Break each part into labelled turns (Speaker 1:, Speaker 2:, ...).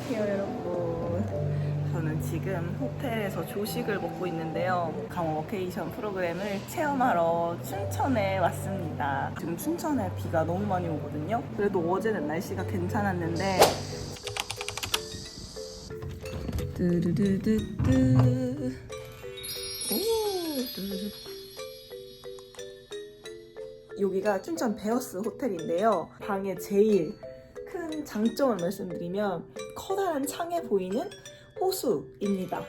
Speaker 1: 안녕하세요. 여러분 저는 지금 호텔에서 조식을 먹고 있는데요. 강원 워케이션 프로그램을 체험하러 춘천에 왔습니다. 지금 춘천에 비가 너무 많이 오거든요. 그래도 어제는 날씨가 괜찮았는데. 뚜루두 여기가 춘천 베어스 호텔인데요. 방에 제일 큰 장점을 말씀드리면 커다란 창에 보이는 호수입니다.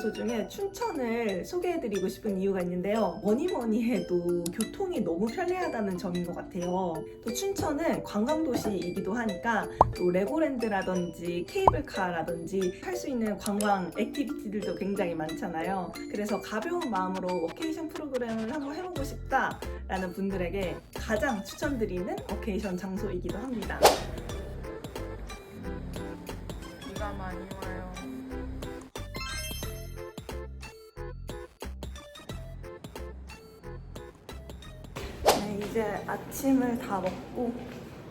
Speaker 1: 장소 중에 춘천을 소개해드리고 싶은 이유가 있는데요. 뭐니 뭐니 해도 교통이 너무 편리하다는 점인 것 같아요. 또 춘천은 관광도시이기도 하니까 또 레고랜드라든지 케이블카라든지 할 수 있는 관광 액티비티들도 굉장히 많잖아요. 그래서 가벼운 마음으로 워케이션 프로그램을 한번 해보고 싶다라는 분들에게 가장 추천드리는 워케이션 장소이기도 합니다.
Speaker 2: 비가 많이 와요.
Speaker 1: 이제 아침을 다 먹고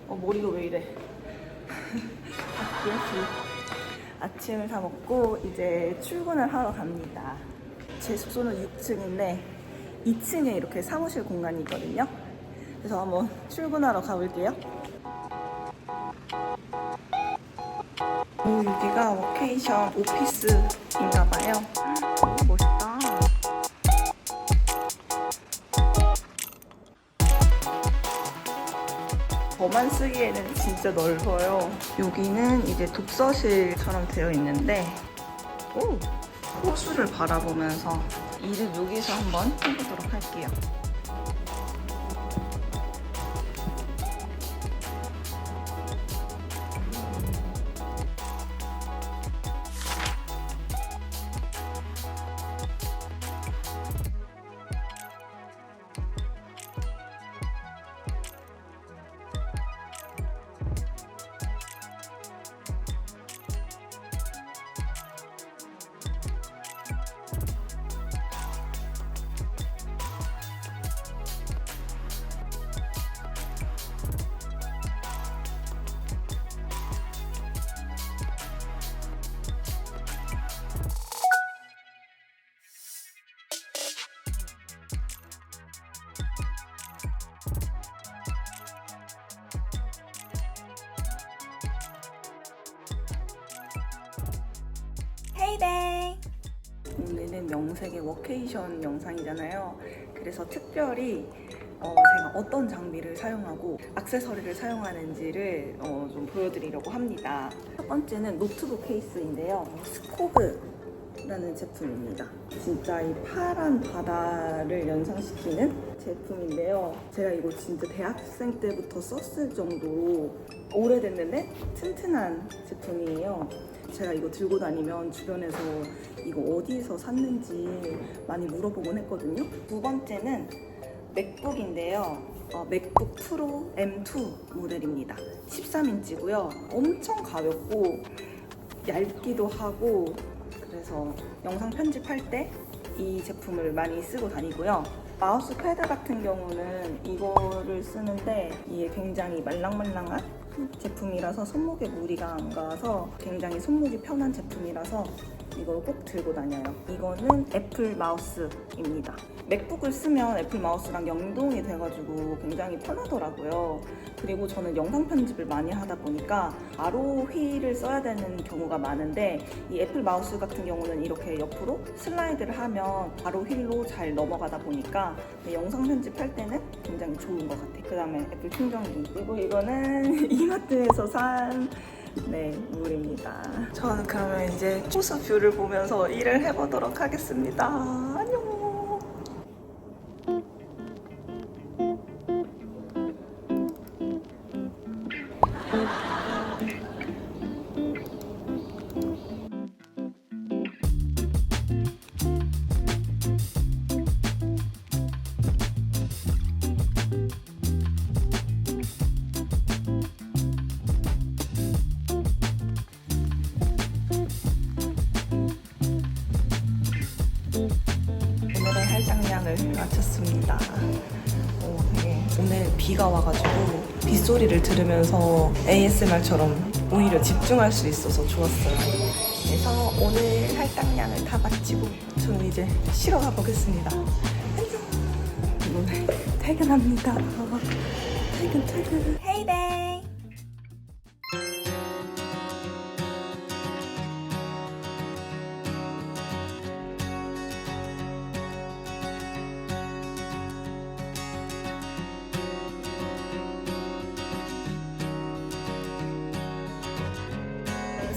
Speaker 1: 어, 머리가 왜 이래? 아. 아침을 다 먹고 이제 출근을 하러 갑니다. 제 숙소는 6층인데 2층에 이렇게 사무실 공간이 있거든요. 그래서 한번 출근하러 가볼게요. 오, 여기가 워케이션 오피스인가 봐요. 오, 멋있 저만 쓰기에는 진짜 넓어요. 여기는 이제 독서실처럼 되어 있는데, 오! 호수를 바라보면서 일을 여기서 한번 해보도록 할게요. 명색의 워케이션 영상이잖아요. 그래서 특별히 어, 제가 어떤 장비를 사용하고 액세서리를 사용하는지를 어, 좀 보여드리려고 합니다. 첫 번째는 노트북 케이스인데요. 스코브라는 제품입니다. 진짜 이 파란 바다를 연상시키는 제품인데요. 제가 이거 진짜 대학생 때부터 썼을 정도로 오래됐는데 튼튼한 제품이에요. 제가 이거 들고 다니면 주변에서 이거 어디서 샀는지 많이 물어보곤 했거든요. 두 번째는 맥북인데요. 어, 맥북 프로 M2 모델입니다. 13인치고요. 엄청 가볍고 얇기도 하고 그래서 영상 편집할 때 이 제품을 많이 쓰고 다니고요. 마우스 패드 같은 경우는 이거를 쓰는데 이게 굉장히 말랑말랑한 제품이라서 손목에 무리가 안 가서 굉장히 손목이 편한 제품이라서 이걸 꼭 들고 다녀요. 이거는 애플 마우스입니다. 맥북을 쓰면 애플 마우스랑 연동이 돼가지고 굉장히 편하더라고요. 그리고 저는 영상 편집을 많이 하다 보니까 바로 휠을 써야 되는 경우가 많은데 이 애플 마우스 같은 경우는 이렇게 옆으로 슬라이드를 하면 바로 휠로 잘 넘어가다 보니까 영상 편집할 때는 굉장히 좋은 것 같아요. 그 다음에 애플 충전기. 그리고 이거는 이마트에서 산 네, 물입니다. 저는 그러면 이제 호수 뷰를 보면서 일을 해보도록 하겠습니다. 할당량을 마쳤습니다. 오, 되게 오늘 비가 와가지고 빗소리를 들으면서 ASMR처럼 오히려 집중할 수 있어서 좋았어요. 그래서 오늘 할당량을 다 마치고 저는 이제 쉬러 가보겠습니다. 안녕. 퇴근합니다. 퇴근 퇴근. 헤이데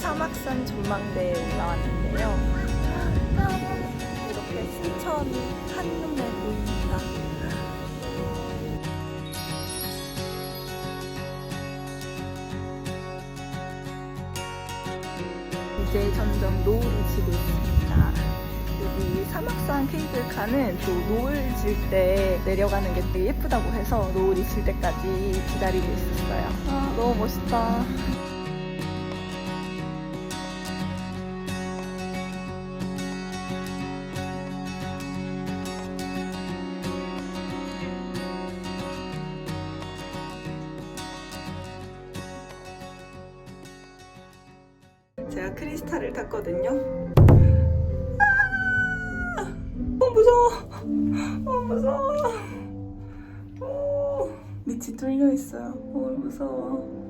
Speaker 1: 사막산 전망대에 올라왔는데요. 이렇게 순천이 한눈에 보입니다. 이제 점점 노을이 지고 있습니다. 여기 사막산 케이블카는 또 노을 질 때 내려가는 게 되게 예쁘다고 해서 노을이 질 때까지 기다리고 있었어요. 아, 너무 멋있다. 제가 크리스탈을 탔거든요. 아! 어 무서워. 어 무서워. 어, 밑이 뚫려 있어요. 어 무서워.